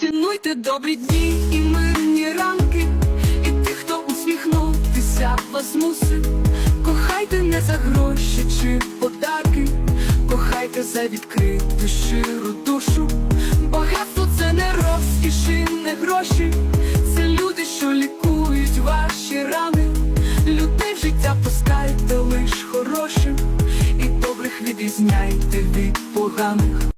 Цінуйте добрі дні і мирні ранки, і тих, хто усміхнутися вас мусив. Кохайте не за гроші чи подарки, кохайте за відкриту щиру душу. Багатство це не розкіш і не гроші, це люди, що лікують ваші рани. Людей в життя пускайте лиш хорошим, і добрих відрізняйте від поганих.